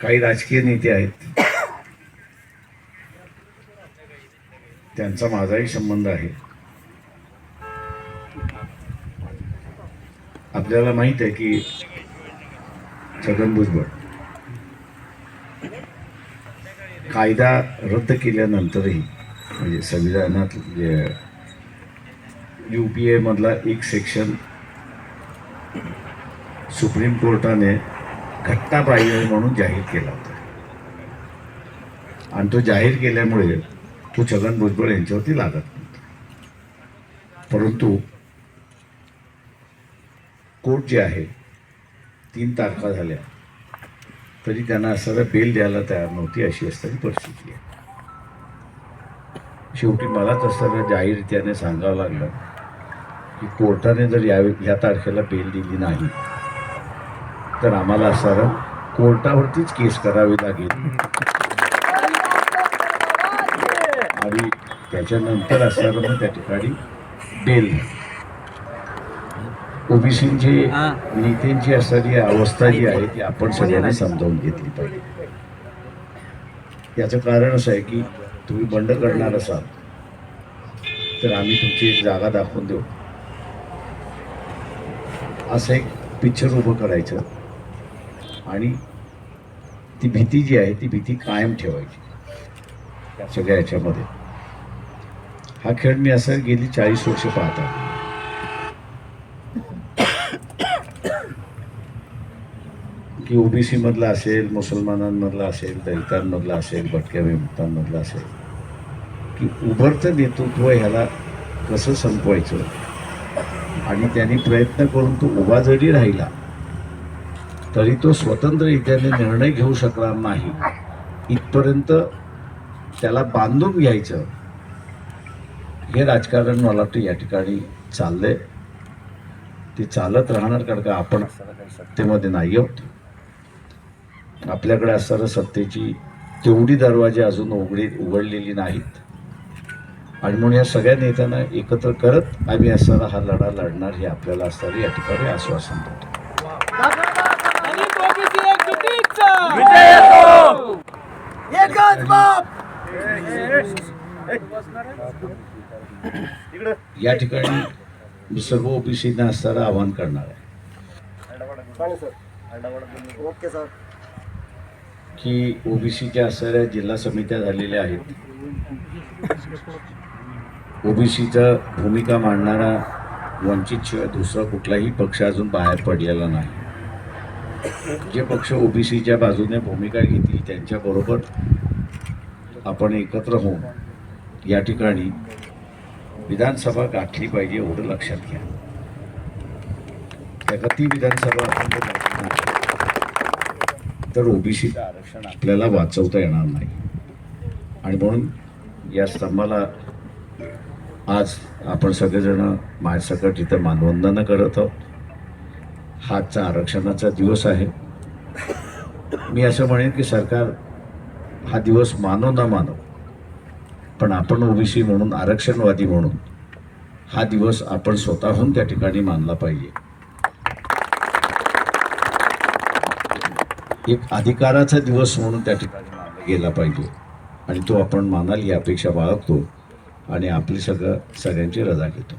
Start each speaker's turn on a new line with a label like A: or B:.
A: काही राजकीय नेते आहेत. त्यांचा माझाही संबंध आहे. आपल्याला माहीत आहे की छगन भुजबळ कायदा रद्द केल्यानंतरही म्हणजे संविधानात यू पी एमधला एक सेक्शन सुप्रीम कोर्टाने घटनाबाह्य म्हणून जाहीर केला होता. आणि तो जाहीर केल्यामुळे तो छगन भुजबळ यांच्यावरती लागत नव्हता. परंतु कोर्ट जे आहे तीन तारखा झाल्या. तरी त्यांना असं बेल द्यायला तयार नव्हती अशी असणारी परिस्थिती आहे. शेवटी मला तसं जाहीररित्याने सांगावं लागलं की कोर्टाने जर या या तारखेला बेल दिली नाही तर आम्हाला असं कोर्टावरतीच केस करावी लागेल. आणि त्याच्यानंतर असणारं मग त्या ठिकाणी बेल ओबीसीची नेत्यांची असणारी अवस्था जी आहे ती आपण सगळ्यांनी समजावून घेतली पाहिजे. याचं कारण असं आहे की तुम्ही बंड करणार असाल तर आम्ही तुमची एक जागा दाखवून देऊ. असं एक पिक्चर उभं करायचं. आणि ती भीती जी आहे ती भीती कायम ठेवायची. या सगळ्या याच्यामध्ये. हा खेळ मी असं गेली चाळीस वर्ष पाहता. की ओबीसी मधला असेल मुसलमानांमधला असेल दलितांमधला असेल भटक्या विमुक्तांमधला असेल की उभरतं नेतृत्व ह्याला कसं संपवायचं? आणि त्यांनी प्रयत्न करून तो उभा जरी राहिला तरी तो स्वतंत्ररित्याने निर्णय घेऊ शकणार नाही. इथपर्यंत त्याला बांधून घ्यायचं हे राजकारण मला वाटतं या ठिकाणी चाललंय. ते चालत राहणार कारण का आपण असताना सत्तेमध्ये नाही आहोत. आपल्याकडे असणारं सत्तेची तेवढी दरवाजे अजून उघडी उघडलेली नाहीत. आणि म्हणून या सगळ्या नेत्यांना एकत्र करत आम्ही असणारा हा लढा लढणार हे आपल्याला असणारं या ठिकाणी आश्वासन देतो
B: आणि ओबीसी एकजुटीचा
C: एकच बाप
A: या ठिकाणी मी सर्व ओबीसीना असणारं आवाहन करणार आहे. की ओबीसीच्या असणाऱ्या जिल्हा समित्या झालेल्या आहेत. ओबीसीचं भूमिका मांडणारा वंचित शिवाय दुसरा कुठलाही पक्ष अजून बाहेर पडलेला नाही. जे पक्ष ओबीसीच्या बाजूने भूमिका घेतील त्यांच्याबरोबर आपण एकत्र होऊन या ठिकाणी विधानसभा गाठली पाहिजे एवढं लक्षात घ्या. त्या ती विधानसभा आपण तर ओबीसीचं आरक्षण आपल्याला वाचवता येणार नाही. आणि म्हणून या स्तंभाला आज आपण सगळेजण माझ्यासकट इथं मानवंदनं करत आहोत. आजचा आरक्षणाचा दिवस आहे. मी असं म्हणेन की सरकार हा दिवस मानो न मानो पण आपण ओबीसी म्हणून आरक्षणवादी म्हणून हा दिवस आपण स्वतःहून त्या ठिकाणी मानला पाहिजे. एक अधिकाराचा दिवस म्हणून त्या ठिकाणी मानला गेला पाहिजे आणि तो आपण मानाल ही अपेक्षा बाळगतो आणि आपली सगळं सगळ्यांची रजा घेतो.